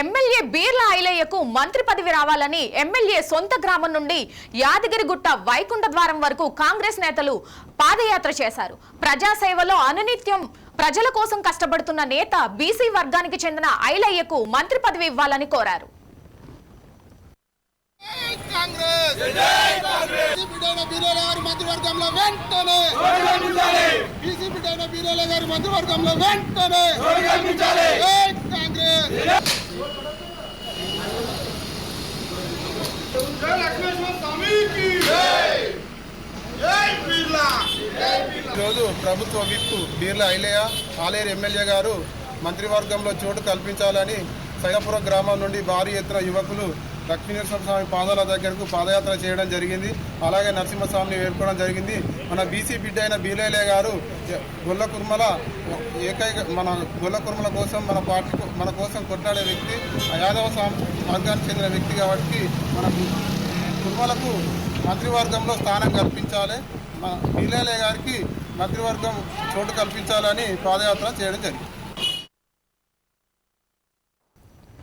MLA Beerla ఐలయ్యకు మంత్రి పదవి రావాలని ఎమ్మెల్యే సొంత గ్రామం నుండి యాదగిరిగుట్ట వైకుంఠ ద్వారం వరకు కాంగ్రెస్ నేతలు పాదయాత్ర చేశారు. ప్రజాసేవలో అనునిత్యం ప్రజల కోసం కష్టపడుతున్న నేత బీసీ వర్గానికి చెందిన ఐలయ్యకు మంత్రి పదవి ఇవ్వాలని కోరారు. మంత్రివర్గంలో వెంటనే బీసీ బిడ్డైన బీరేల గారి మంత్రివర్గంలో వెంటనే జై కాంగ్రెస్ ఈరోజు ప్రభుత్వ విప్ బీర్ల ఐలయ్య ఆలేరు ఎమ్మెల్యే గారు మంత్రివర్గంలో చోటు కల్పించాలని సైదాపురం గ్రామం నుండి భారీ ఎత్తున యువకులు లక్ష్మీనరసింహ స్వామి పాదాల దగ్గరకు పాదయాత్ర చేయడం జరిగింది. అలాగే నరసింహస్వామిని వేడుకోవడం జరిగింది. మన బీసీ బిడ్డ అయిన బీలేలే గారు గొల్ల కుర్మల ఏకైక మన గొల్ల కుర్మల కోసం మన పార్టీ మన కోసం కొట్లాడే వ్యక్తి ఆ యాదవ స్వామి వర్గానికి చెందిన వ్యక్తి కాబట్టి మన కుర్మలకు మంత్రివర్గంలో స్థానం కల్పించాలి. మా బీలేలే గారికి మంత్రివర్గం చోటు కల్పించాలని పాదయాత్ర చేయడం జరిగింది.